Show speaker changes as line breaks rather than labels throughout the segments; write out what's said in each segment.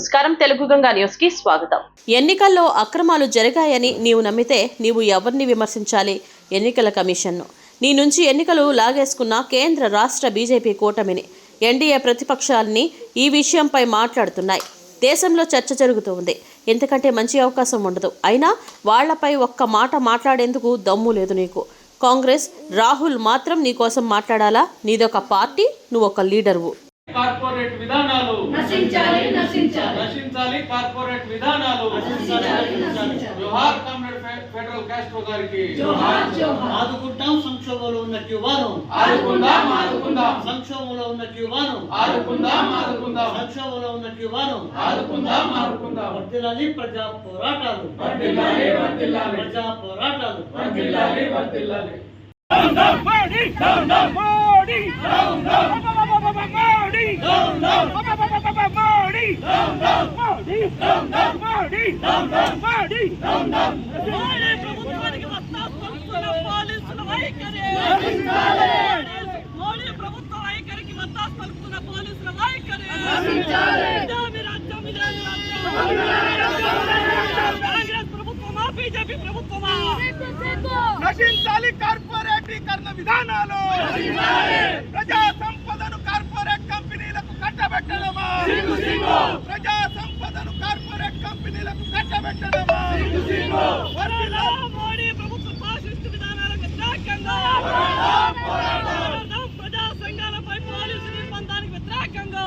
నమస్కారం. తెలుగు గంగా న్యూస్కి స్వాగతం. ఎన్నికల్లో అక్రమాలు జరిగాయని నీవు నమ్మితే నీవు ఎవరిని విమర్శించాలి? ఎన్నికల కమిషన్ను. నీ నుంచి ఎన్నికలు లాగేసుకున్న కేంద్ర రాష్ట్ర బీజేపీ కూటమిని ఎన్డీఏ ప్రతిపక్షాలని ఈ విషయంపై మాట్లాడుతున్నాయి. దేశంలో చర్చ జరుగుతూ ఉంది. ఎందుకంటే మంచి అవకాశం ఉండదు. అయినా వాళ్ళపై ఒక్క మాట మాట్లాడేందుకు దమ్ము లేదు నీకు. కాంగ్రెస్ రాహుల్ మాత్రం నీకోసం మాట్లాడాలా? నీదొక పార్టీ నువ్వు ఒక లీడర్వు.
కార్పొరేట్ విధానాలు.
నశించాలి నశించాలి.
నశించాలి కార్పొరేట్ విధానాలు.
నశించాలి నశించాలి.
జోహార్ కామ్రేడ్ ఫెడరల్ కాస్ట్రో గారికి.
జోహార్ జోహార్.
ఆదుకుంటాం సంక్షోభంలో ఉన్న క్యూబాను.
ఆదుకుందాం ఆదుకుందాం.
సంక్షోభంలో ఉన్న క్యూబాను.
ఆదుకుందాం ఆదుకుందాం.
సంక్షోభంలో ఉన్న క్యూబాను.
ఆదుకుందాం ఆదుకుందాం.
వర్ధిల్లాలి ప్రజా పోరాటాలు.
వర్ధిల్లాలి, వర్ధిల్లాలి.
ప్రజా పోరాటాలు.
వర్ధిల్లాలి వర్ధిల్లాలి.
ప్రభుత్వానికి పోలీసుల వైఖరి మోడీ ప్రభుత్వ వైఖరికి పలుకుతున్న పోలీసుల వైఖరి కాంగ్రెస్ ప్రభుత్వమా బీజేపీ ప్రభుత్వమా
నశించాలి కార్పొరేటీకరణ విధానాలు. ప్రజా సంపదను కార్పొరేట్ కంపెనీలకు కట్టబెట్టడమా ప్రజా సంపదను కార్పొరేట్ కంపెనీలకు కట్టబెట్టడమా వర్ధిల్లాలి.
మోడీ ప్రభుత్వ ఫాసిస్టు విధానాలకు వ్యతిరేకంగా పోరాడదాం ప్రజా సంఘాలపై పోలీసు నిర్బంధానికి వ్యతిరేకంగా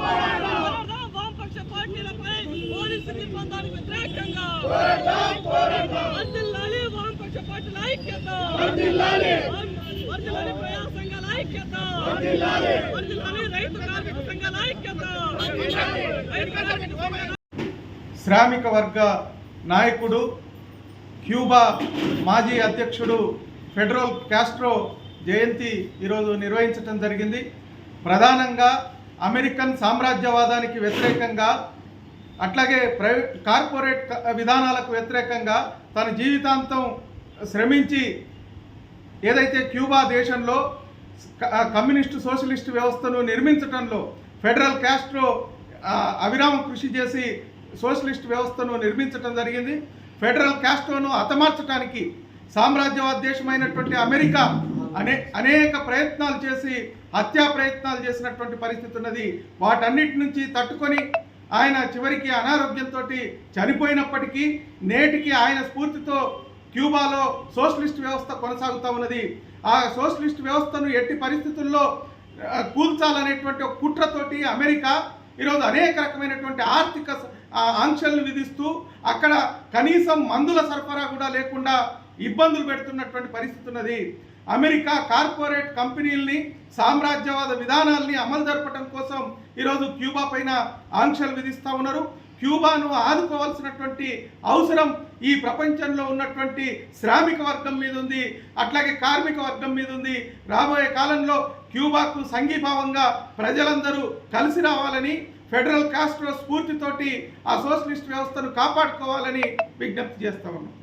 పోరాడదాం వామపక్ష పార్టీలపై పోలీసు నిర్బంధానికి వ్యతిరేకంగా వామపక్ష పార్టీల ఐక్యత ప్రజా సంఘాల ఐక్యత రైతు కార్మిక సంఘాల ఐక్యత
శ్రామిక వర్గ నాయకుడు క్యూబా మాజీ అధ్యక్షుడు ఫెడరల్ కాస్ట్రో జయంతి ఈరోజు నిర్వహించడం జరిగింది. ప్రధానంగా అమెరికన్ సామ్రాజ్యవాదానికి వ్యతిరేకంగా అట్లాగే ప్రైవేట్ కార్పొరేట్ విధానాలకు వ్యతిరేకంగా తన జీవితాంతం శ్రమించి ఏదైతే క్యూబా దేశంలో కమ్యూనిస్టు సోషలిస్టు వ్యవస్థను నిర్మించడంలో ఫెడరల్ క్యాస్ట్రో అవిరామ కృషి చేసి సోషలిస్ట్ వ్యవస్థను నిర్మించడం జరిగింది. ఫెడరల్ క్యాస్ట్రోను హతమార్చడానికి సామ్రాజ్యవాద దేశమైనటువంటి అమెరికా అనే అనేక ప్రయత్నాలు చేసి హత్యా ప్రయత్నాలు చేసినటువంటి పరిస్థితి ఉన్నది వాటన్నిటి నుంచి తట్టుకొని ఆయన చివరికి అనారోగ్యంతో చనిపోయినప్పటికీ నేటికి ఆయన స్ఫూర్తితో క్యూబాలో సోషలిస్ట్ వ్యవస్థ కొనసాగుతూ ఉన్నది. ఆ సోషలిస్ట్ వ్యవస్థను ఎట్టి పరిస్థితుల్లో కూల్చాలనేటువంటి ఒక కుట్రతోటి అమెరికా ఈరోజు అనేక రకమైనటువంటి ఆర్థిక ఆంక్షలను విధిస్తూ అక్కడ కనీసం మందుల సరఫరా కూడా లేకుండా ఇబ్బందులు పెడుతున్నటువంటి పరిస్థితి ఉన్నది. అమెరికా కార్పొరేట్ కంపెనీల్ని సామ్రాజ్యవాద విధానాల్ని అమలు జరపడం కోసం ఈరోజు క్యూబా పైన ఆంక్షలు విధిస్తూ ఉన్నారు. క్యూబాను ఆదుకోవాల్సినటువంటి అవసరం ఈ ప్రపంచంలో ఉన్నటువంటి శ్రామిక వర్గం మీద ఉంది. అట్లాగే కార్మిక వర్గం మీద ఉంది. రాబోయే కాలంలో క్యూబాకు సంఘీభావంగా ప్రజలందరూ కలిసి రావాలని ఫెడరల్ కాస్ట్రో స్ఫూర్తితోటి ఆ సోషలిస్ట్ వ్యవస్థను కాపాడుకోవాలని విజ్ఞప్తి చేస్తా ఉన్నాం.